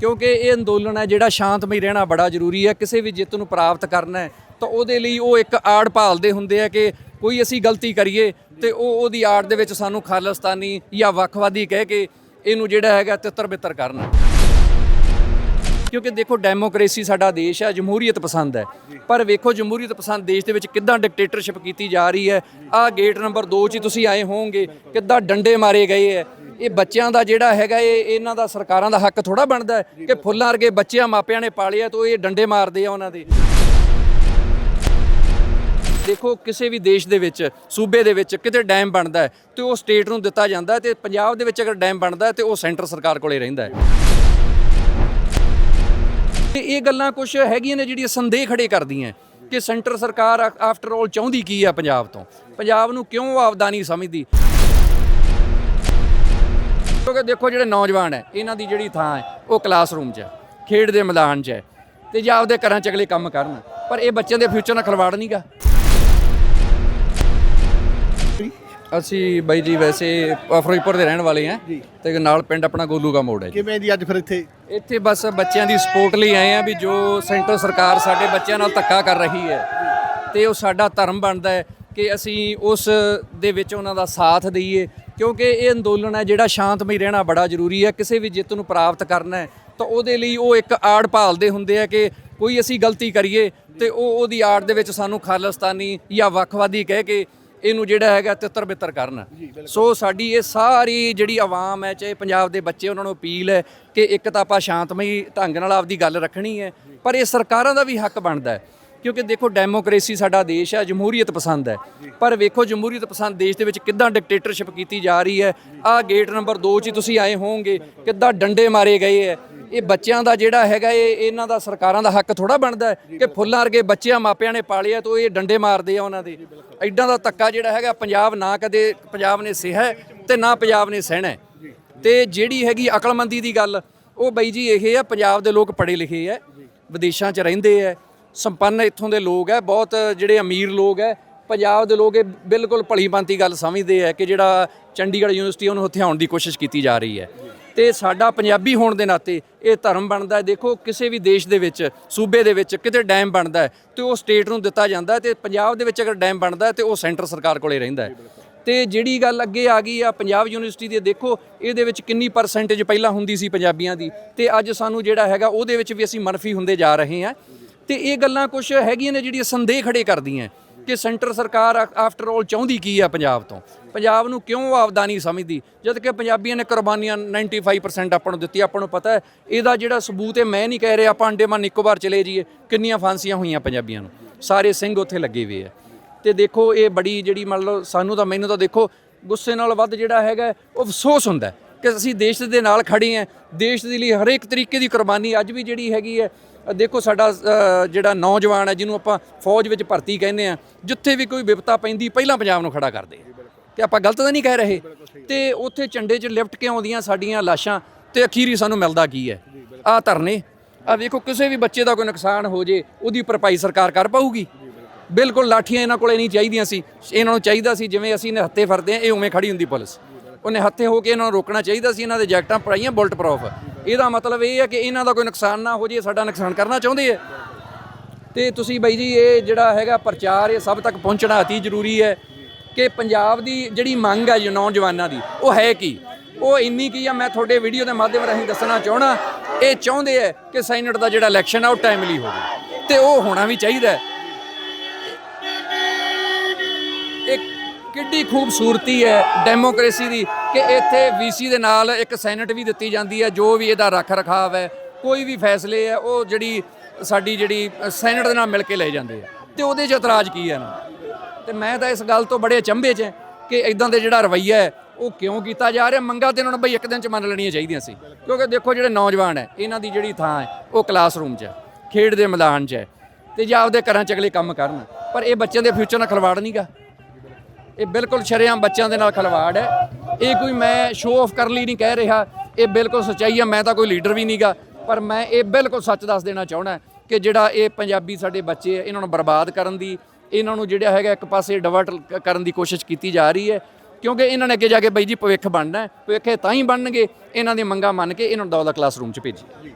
ਕਿਉਂਕਿ ਇਹ ਅੰਦੋਲਨ ਹੈ ਜਿਹੜਾ ਸ਼ਾਂਤਮਈ ਰਹਿਣਾ ਬੜਾ ਜ਼ਰੂਰੀ ਹੈ। ਕਿਸੇ ਵੀ ਜਿੱਤ ਨੂੰ ਪ੍ਰਾਪਤ ਕਰਨਾ ਹੈ, ਤਾਂ ਉਹਦੇ ਲਈ ਉਹ ਇੱਕ ਆੜ ਭਾਲਦੇ ਹੁੰਦੇ ਆ ਕਿ ਕੋਈ ਅਸੀਂ ਗਲਤੀ ਕਰੀਏ ਤੇ ਉਹ ਉਹਦੀ ਆੜ ਦੇ ਵਿੱਚ ਸਾਨੂੰ ਖਾਲਿਸਤਾਨੀ ਜਾਂ ਵੱਖਵਾਦੀ ਕਹਿ ਕੇ ਇਹਨੂੰ ਜਿਹੜਾ ਹੈਗਾ ਤਿੱਤਰ ਬਿੱਤਰ ਕਰਨਾ। ਕਿਉਂਕਿ ਦੇਖੋ, ਡੈਮੋਕ੍ਰੇਸੀ ਸਾਡਾ ਦੇਸ਼ ਹੈ, ਜਮਹੂਰੀਅਤ ਪਸੰਦ ਹੈ। ਪਰ ਵੇਖੋ, ਜਮਹੂਰੀਅਤ ਪਸੰਦ ਦੇਸ਼ ਦੇ ਵਿੱਚ ਕਿੱਦਾਂ ਡਿਕਟੇਟਰਸ਼ਿਪ ਕੀਤੀ ਜਾ ਰਹੀ ਹੈ। ਆਹ ਗੇਟ ਨੰਬਰ 2 'ਚ ਤੁਸੀਂ ਆਏ ਹੋਵੋਗੇ, ਕਿੱਦਾਂ ਡੰਡੇ ਮਾਰੇ ਗਏ ਹੈ। ਇਹ ਬੱਚਿਆਂ ਦਾ ਜਿਹੜਾ ਹੈਗਾ ਇਹ ਇਹਨਾਂ ਦਾ ਸਰਕਾਰਾਂ ਦਾ ਹੱਕ ਥੋੜਾ ਬਣਦਾ ਹੈ ਕਿ ਫੁੱਲਾਂ ਵਰਗੇ ਬੱਚਿਆਂ ਮਾਪਿਆਂ ਨੇ ਪਾਲੇ ਆ ਤਾਂ ਇਹ ਡੰਡੇ ਮਾਰਦੇ ਆ ਉਹਨਾਂ ਦੇ। ਦੇਖੋ ਕਿਸੇ ਵੀ ਦੇਸ਼ ਦੇ ਵਿੱਚ ਸੂਬੇ ਦੇ ਵਿੱਚ ਕਿਤੇ ਡੈਮ ਬਣਦਾ ਹੈ ਤੇ ਉਹ ਸਟੇਟ ਨੂੰ ਦਿੱਤਾ ਜਾਂਦਾ ਹੈ ਤੇ ਪੰਜਾਬ ਦੇ ਵਿੱਚ ਅਗਰ ਡੈਮ ਬਣਦਾ ਹੈ ਤੇ ਉਹ ਸੈਂਟਰ ਸਰਕਾਰ ਕੋਲੇ ਰਹਿੰਦਾ ਹੈ। ਤੇ ਇਹ ਗੱਲਾਂ ਕੁਝ ਹੈਗੀਆਂ ਨੇ ਜਿਹੜੀਆਂ ਸੰਦੇਹ ਖੜੇ ਕਰਦੀਆਂ ਕਿ ਸੈਂਟਰ ਸਰਕਾਰ ਆਫਟਰ ਆਲ ਚਾਹੁੰਦੀ ਕੀ ਆ ਪੰਜਾਬ ਤੋਂ? ਪੰਜਾਬ ਨੂੰ ਕਿਉਂ ਆਪਦਾ ਨਹੀਂ ਸਮਝਦੀ? ਕਿਉਂਕਿ ਦੇਖੋ ਜਿਹੜੇ ਨੌਜਵਾਨ ਹੈ ਇਹਨਾਂ ਦੀ ਜਿਹੜੀ ਥਾਂ ਹੈ ਉਹ ਕਲਾਸਰੂਮ 'ਚ ਹੈ ਖੇਡ ਦੇ ਮੈਦਾਨ 'ਚ ਹੈ ਤੇ ਜਾਂ ਆਪਦੇ ਘਰਾਂ 'ਚ ਅਗਲੇ ਕੰਮ ਕਰਨ ਪਰ ਇਹ ਬੱਚਿਆਂ ਦੇ ਫਿਊਚਰ ਨਾਲ ਖਿਲਵਾੜ ਨਹੀਂਗਾ ਅਸੀਂ ਬਾਈ ਜੀ ਵੈਸੇ ਫਿਰੋਜ਼ਪੁਰ ਦੇ ਰਹਿਣ ਵਾਲੇ ਹਾਂ ਤੇ ਨਾਲ ਪਿੰਡ ਆਪਣਾ ਗੋਲੂਗਾ ਮੋੜ ਹੈ ਜੀ। ਕਿਵੇਂ ਦੀ ਅੱਜ ਫਿਰ ਇੱਥੇ? ਇੱਥੇ ਬਸ ਬੱਚਿਆਂ ਦੀ ਸਪੋਰਟ ਲਈ ਆਏ ਆ ਵੀ ਜੋ ਸੈਂਟਰ ਸਰਕਾਰ ਸਾਡੇ ਬੱਚਿਆਂ ਨਾਲ ਧੱਕਾ ਕਰ ਰਹੀ ਹੈ ਤੇ ਉਹ ਸਾਡਾ ਧਰਮ ਬਣਦਾ ਹੈ ਕਿ ਅਸੀਂ ਉਸ ਦੇ ਵਿੱਚ ਉਹਨਾਂ ਦਾ ਸਾਥ ਦਈਏ ਕਿਉਂਕਿ ਇਹ ਅੰਦੋਲਨ ਹੈ ਜਿਹੜਾ ਸ਼ਾਂਤਮਈ ਰਹਿਣਾ ਬੜਾ ਜ਼ਰੂਰੀ ਹੈ। ਕਿਸੇ ਵੀ ਜਿੱਤ ਨੂੰ ਪ੍ਰਾਪਤ ਕਰਨਾ ਹੈ ਤਾਂ ਉਹਦੇ ਲਈ ਉਹ ਇੱਕ ਆੜ ਭਾਲਦੇ ਹੁੰਦੇ ਆ ਕਿ ਕੋਈ ਅਸੀਂ ਗਲਤੀ ਕਰੀਏ ਤੇ ਉਹ ਉਹਦੀ ਆੜ ਦੇ ਵਿੱਚ ਸਾਨੂੰ ਖਾਲਿਸਤਾਨੀ ਜਾਂ ਵੱਖਵਾਦੀ ਕਹਿ ਕੇ ਇਹਨੂੰ ਜਿਹੜਾ ਹੈਗਾ ਤਿੱਤਰ ਬਿੱਤਰ ਕਰਨ। ਸੋ ਸਾਡੀ ਇਹ ਸਾਰੀ ਜਿਹੜੀ ਆਵਾਮ ਹੈ ਚਾਹੇ ਪੰਜਾਬ ਦੇ ਬੱਚੇ ਉਹਨਾਂ ਨੂੰ ਅਪੀਲ ਹੈ ਕਿ ਇੱਕ ਤਾਂ ਆਪਾਂ ਸ਼ਾਂਤਮਈ ਢੰਗ ਨਾਲ ਆਪਦੀ ਗੱਲ ਰੱਖਣੀ ਹੈ ਪਰ ਇਹ ਸਰਕਾਰਾਂ ਦਾ ਵੀ ਹੱਕ ਬਣਦਾ ਹੈ। ਕਿਉਂਕਿ ਦੇਖੋ ਡੈਮੋਕ੍ਰੇਸੀ ਸਾਡਾ ਦੇਸ਼ ਹੈ ਜਮਹੂਰੀਅਤ ਪਸੰਦ ਹੈ। ਪਰ ਵੇਖੋ ਜਮਹੂਰੀਅਤ ਪਸੰਦ ਦੇਸ਼ ਦੇ ਵਿੱਚ ਕਿੱਦਾਂ ਡਿਕਟੇਟਰਸ਼ਿਪ ਕੀਤੀ ਜਾ ਰਹੀ ਹੈ। ਆਹ ਗੇਟ ਨੰਬਰ 2 'ਚ ਹੀ ਤੁਸੀਂ ਆਏ ਹੋਵੋਗੇ ਕਿੱਦਾਂ ਡੰਡੇ ਮਾਰੇ ਗਏ ਹੈ। ਇਹ ਬੱਚਿਆਂ ਦਾ ਜਿਹੜਾ ਹੈਗਾ ਇਹ ਇਹਨਾਂ ਦਾ ਸਰਕਾਰਾਂ ਦਾ ਹੱਕ ਥੋੜਾ ਬਣਦਾ ਕਿ ਫੁੱਲਾਂ ਵਰਗੇ ਬੱਚਿਆਂ ਮਾਪਿਆਂ ਨੇ ਪਾਲੇ ਆ ਤਾਂ ਇਹ ਡੰਡੇ ਮਾਰਦੇ ਆ ਉਹਨਾਂ ਦੇ। ਐਡਾ ਦਾ ਧੱਕਾ ਜਿਹੜਾ ਹੈਗਾ ਪੰਜਾਬ ਨਾ ਕਦੇ ਪੰਜਾਬ ਨੇ ਸਿਹਾ ਤੇ ਨਾ ਪੰਜਾਬ ਨੇ ਸਹਿਣਾ। ਤੇ ਜਿਹੜੀ ਹੈਗੀ ਅਕਲਮੰਦੀ ਦੀ ਗੱਲ ਉਹ ਬਈ ਜੀ ਇਹ ਆ ਪੰਜਾਬ ਦੇ ਲੋਕ ਪੜ੍ਹੇ ਲਿਖੇ ਆ ਵਿਦੇਸ਼ਾਂ 'ਚ ਰਹਿੰਦੇ ਆ ਸੰਪੰਨ ਇੱਥੋਂ ਦੇ ਲੋਕ ਹੈ, ਬਹੁਤ ਜਿਹੜੇ ਅਮੀਰ ਲੋਕ ਹੈ, ਪੰਜਾਬ ਦੇ ਲੋਕ ਇਹ ਬਿਲਕੁਲ ਭਲੀਭਾਂਤੀ ਗੱਲ ਸਮਝਦੇ ਆ ਕਿ ਜਿਹੜਾ ਚੰਡੀਗੜ੍ਹ ਯੂਨੀਵਰਸਿਟੀ ਉਹਨੂੰ ਹਥਿਆਉਣ ਦੀ ਕੋਸ਼ਿਸ਼ ਕੀਤੀ ਜਾ ਰਹੀ ਹੈ। ਤੇ ਸਾਡਾ ਪੰਜਾਬੀ ਹੋਣ ਦੇ ਨਾਤੇ ਇਹ ਧਰਮ ਬਣਦਾ ਹੈ, ਦੇਖੋ ਕਿਸੇ ਵੀ ਦੇਸ਼ ਦੇ ਵਿੱਚ, ਸੂਬੇ ਦੇ ਵਿੱਚ ਕਿਤੇ ਡੈਮ ਬਣਦਾ ਹੈ, ਤੇ ਉਹ ਸਟੇਟ ਨੂੰ ਦਿੱਤਾ ਜਾਂਦਾ ਹੈ ਤੇ ਪੰਜਾਬ ਦੇ ਵਿੱਚ ਅਗਰ ਡੈਮ ਬਣਦਾ ਹੈ ਤੇ ਉਹ ਸੈਂਟਰ ਸਰਕਾਰ ਕੋਲੇ ਰਹਿੰਦਾ ਹੈ। ਤੇ ਜਿਹੜੀ ਗੱਲ ਅੱਗੇ ਆ ਗਈ ਆ, ਪੰਜਾਬ ਯੂਨੀਵਰਸਿਟੀ ਦੀ, ਦੇਖੋ ਇਹਦੇ ਵਿੱਚ ਕਿੰਨੀ ਪਰਸੈਂਟੇਜ ਪਹਿਲਾਂ ਹੁੰਦੀ ਸੀ ਪੰਜਾਬੀਆਂ ਦੀ, ਤੇ ਅੱਜ ਸਾਨੂੰ ਜਿਹੜਾ ਹੈਗਾ ਉਹਦੇ ਵਿੱਚ ਵੀ ਅਸੀਂ ਮਨਫੀ ਹੁੰਦੇ ਜਾ ਰਹੇ ਹਾਂ। ਤੇ ਇਹ ਗੱਲਾਂ ਕੁਝ ਹੈਗੀਆਂ ਨੇ ਜਿਹੜੀਆਂ ਸੰਦੇਹ ਖੜੇ ਕਰਦੀਆਂ ਕਿ ਸੈਂਟਰ ਸਰਕਾਰ ਆਫਟਰ ਆਲ ਚਾਹੁੰਦੀ ਕੀ ਆ ਪੰਜਾਬ ਤੋਂ? ਪੰਜਾਬ ਨੂੰ ਕਿਉਂ ਆਪਦਾ ਨਹੀਂ ਸਮਝਦੀ? ਜਦ ਕਿ ਪੰਜਾਬੀਆਂ ਨੇ ਕੁਰਬਾਨੀਆਂ 95% ਆਪਾਂ ਨੂੰ ਦਿੱਤੀ, ਆਪਾਂ ਨੂੰ ਪਤਾ ਹੈ, ਇਹਦਾ ਜਿਹੜਾ ਸਬੂਤ ਹੈ ਮੈਂ ਨਹੀਂ ਕਹਿ ਰਿਹਾ, ਆਪਾਂ ਅੰਡੇਮਾਨ ਨਿਕੋਬਾਰ ਚਲੇ ਜਾਈਏ, ਕਿੰਨੀਆਂ ਫਾਂਸੀਆਂ ਹੋਈਆਂ ਪੰਜਾਬੀਆਂ ਨੂੰ। ਸਾਰੇ ਸਿੰਘ ਉੱਥੇ ਲੱਗੇ ਹੋਏ ਆ ਤੇ ਦੇਖੋ, ਇਹ ਬੜੀ ਜਿਹੜੀ ਮੰਨ ਲਓ, ਸਾਨੂੰ ਤਾਂ, ਮੈਨੂੰ ਤਾਂ ਦੇਖੋ, ਗੁੱਸੇ ਨਾਲ ਵੱਧ ਜਿਹੜਾ ਹੈਗਾ ਉਹ ਅਫਸੋਸ ਹੁੰਦਾ ਕਿ ਅਸੀਂ ਦੇਸ਼ ਦੇ ਨਾਲ ਖੜੇ ਹਾਂ, ਦੇਸ਼ ਦੇ ਲਈ ਹਰੇਕ ਤਰੀਕੇ ਦੀ ਕੁਰਬਾਨੀ ਅੱਜ ਵੀ ਜਿਹੜੀ ਹੈਗੀ ਹੈ ਦੇਖੋ ਸਾਡਾ ਜਿਹੜਾ ਨੌਜਵਾਨ ਹੈ, ਜਿਹਨੂੰ ਆਪਾਂ ਫੌਜ ਵਿੱਚ ਭਰਤੀ ਕਹਿੰਦੇ ਆ ਜਿੱਥੇ ਵੀ ਕੋਈ ਵਿਪਤਾ ਪੈਂਦੀ, ਪਹਿਲਾਂ ਪੰਜਾਬ ਨੂੰ ਖੜਾ ਕਰਦੇ ਆ। ਤੇ ਆਪਾਂ ਗਲਤ ਤਾਂ ਨਹੀਂ ਕਹਿ ਰਹੇ? ਤੇ ਉੱਥੇ ਝੰਡੇ 'ਚ ਲਿਫਟ ਕੇ ਆਉਂਦੀਆਂ, ਸਾਡੀਆਂ ਲਾਸ਼ਾਂ? ਤੇ ਅਖੀਰੀ ਸਾਨੂੰ ਮਿਲਦਾ ਕੀ ਹੈ? ਆਹ ਧਰਨੇ। ਆ ਵੇਖੋ, ਕਿਸੇ ਵੀ ਬੱਚੇ ਦਾ ਕੋਈ ਨੁਕਸਾਨ ਹੋ ਜੇ, ਉਹਦੀ ਭਰਪਾਈ ਸਰਕਾਰ ਕਰ ਪਾਊਗੀ। ਬਿਲਕੁਲ ਲਾਠੀਆਂ ਇਹਨਾਂ ਕੋਲੇ ਨਹੀਂ ਚਾਹੀਦੀਆਂ ਸੀ। ਇਹਨਾਂ ਨੂੰ ਚਾਹੀਦਾ ਸੀ, ਜਿਵੇਂ ਅਸੀਂ ਨੇ ਹੱਥੇ ਫਰਦੇ ਆ ਇਹ ਉਵੇਂ ਖੜੀ ਹੁੰਦੀ ਪੁਲਿਸ। ਉਹਨੇ ਹੱਥੇ ਹੋ ਕੇ ਇਹਨਾਂ ਨੂੰ ਰੋਕਣਾ ਚਾਹੀਦਾ ਸੀ, ਇਹਨਾਂ ਦੇ ਜੈਕਟਾਂ ਪੜਾਈਆਂ ਬੁਲਟ ਪ੍ਰੂਫ ਇਹਦਾ ਮਤਲਬ ਇਹ ਹੈ ਕਿ ਇਹਨਾਂ ਦਾ ਕੋਈ ਨੁਕਸਾਨ ਨਾ ਹੋ ਜੇ ਸਾਡਾ ਨੁਕਸਾਨ ਕਰਨਾ ਚਾਹੁੰਦੇ ਹੈ ਤੇ ਤੁਸੀਂ ਬਾਈ ਜੀ, ਇਹ ਜਿਹੜਾ ਹੈਗਾ ਪ੍ਰਚਾਰ, ਇਹ ਸਭ ਤੱਕ ਪਹੁੰਚਣਾ ਅਤੀ ਜ਼ਰੂਰੀ ਹੈ ਕਿ ਪੰਜਾਬ ਦੀ ਜਿਹੜੀ ਮੰਗ ਹੈ ਜੀ ਨੌਜਵਾਨਾਂ ਦੀ, ਉਹ ਹੈ ਕੀ? ਉਹ ਇੰਨੀ ਕੀ ਆ, ਮੈਂ ਤੁਹਾਡੇ ਵੀਡੀਓ ਦੇ ਮਾਧਿਅਮ ਰਾਹੀਂ ਦੱਸਣਾ ਚਾਹਣਾ ਇਹ ਚਾਹੁੰਦੇ ਹੈ ਕਿ ਸੈਨੇਟ ਦਾ ਜਿਹੜਾ ਇਲੈਕਸ਼ਨ ਆ, ਉਹ ਟਾਈਮਲੀ ਹੋਵੇ। ਤੇ ਉਹ ਹੋਣਾ ਵੀ ਚਾਹੀਦਾ ਹੈ। ਇੱਕ ਕਿੱਡੀ ਖੂਬਸੂਰਤੀ ਹੈ ਡੈਮੋਕ੍ਰੇਸੀ ਦੀ ਕਿ ਇੱਥੇ ਵੀਸੀ ਦੇ ਨਾਲ ਇੱਕ ਸੈਨੇਟ ਵੀ ਦਿੱਤੀ ਜਾਂਦੀ ਹੈ, ਜੋ ਵੀ ਇਹਦਾ ਰੱਖ ਰਖਾਵ ਹੈ, ਕੋਈ ਵੀ ਫੈਸਲੇ ਹੈ, ਉਹ ਜਿਹੜੀ ਸਾਡੀ ਜਿਹੜੀ ਸੈਨੇਟ ਦੇ ਨਾਲ ਮਿਲ ਕੇ ਲਏ ਜਾਂਦੇ ਆ। ਤੇ ਉਹਦੇ 'ਚ ਇਤਰਾਜ਼ ਕੀ ਹੈ ਨਾ ਤੇ ਮੈਂ ਤਾਂ ਇਸ ਗੱਲ ਤੋਂ ਬੜੇ ਅਚੰਭੇ 'ਚ ਹਾਂ ਕਿ ਇਦਾਂ ਦੇ ਜਿਹੜਾ ਰਵੱਈਆ ਹੈ, ਉਹ ਕਿਉਂ ਕੀਤਾ ਜਾ ਰਿਹਾ? ਮੰਗਾ ਤੇ ਇਹਨਾਂ ਨੂੰ ਬਈ ਇੱਕ ਦਿਨ 'ਚ ਮੰਨ ਲੈਣੀਆਂ ਚਾਹੀਦੀਆਂ ਸੀ। ਕਿਉਂਕਿ ਦੇਖੋ ਜਿਹੜੇ ਨੌਜਵਾਨ ਹੈ, ਇਹਨਾਂ ਦੀ ਜਿਹੜੀ ਥਾਂ ਹੈ, ਉਹ ਕਲਾਸਰੂਮ 'ਚ ਹੈ, ਖੇਡ ਦੇ ਮੈਦਾਨ 'ਚ ਹੈ, ਤੇ ਜਾਂ ਆਪਦੇ ਘਰਾਂ 'ਚ ਅਗਲੇ ਕੰਮ ਕਰਨ। ਪਰ ਇਹ ਬੱਚਿਆਂ ਦੇ ਫਿਊਚਰ ਨਾਲ ਖਿਲਵਾੜ ਨਹੀਂਗਾ ਇਹ ਬਿਲਕੁਲ ਸ਼ਰੇਆਮ ਬੱਚਿਆਂ ਦੇ ਨਾਲ ਖਿਲਵਾੜ ਹੈ। ਇਹ ਕੋਈ ਮੈਂ ਸ਼ੋਅ ਆਫ ਕਰਨ ਲਈ ਨਹੀਂ ਕਹਿ ਰਿਹਾ। ਇਹ ਬਿਲਕੁਲ ਸੱਚਾਈ ਹੈ ਮੈਂ ਤਾਂ ਕੋਈ ਲੀਡਰ ਵੀ ਨਹੀਂਗਾ। ਪਰ ਮੈਂ ਇਹ ਬਿਲਕੁਲ ਸੱਚ ਦੱਸ ਦੇਣਾ ਚਾਹਣਾ ਕਿ ਜਿਹੜਾ ਇਹ ਪੰਜਾਬੀ ਸਾਡੇ ਬੱਚੇ ਆ, ਇਹਨਾਂ ਨੂੰ ਬਰਬਾਦ ਕਰਨ ਦੀ, ਇਹਨਾਂ ਨੂੰ ਜਿਹੜਾ ਹੈਗਾ ਇੱਕ ਪਾਸੇ ਡਿਵਰਟ ਕਰਨ ਦੀ ਕੋਸ਼ਿਸ਼ ਕੀਤੀ ਜਾ ਰਹੀ ਹੈ। ਕਿਉਂਕਿ ਇਹਨਾਂ ਨੇ ਅੱਗੇ ਜਾ ਕੇ ਬਾਈ ਜੀ ਭਵਿੱਖ ਬਣਨਾ ਹੈ। ਭਵਿੱਖ ਇਹ ਤਾਂ ਹੀ ਬਣਨਗੇ, ਇਹਨਾਂ ਦੀ ਮੰਗਾਂ ਮੰਨ ਕੇ ਇਹਨਾਂ ਨੂੰ ਦੌਲਤ ਕਲਾਸਰੂਮ 'ਚ ਭੇਜੀ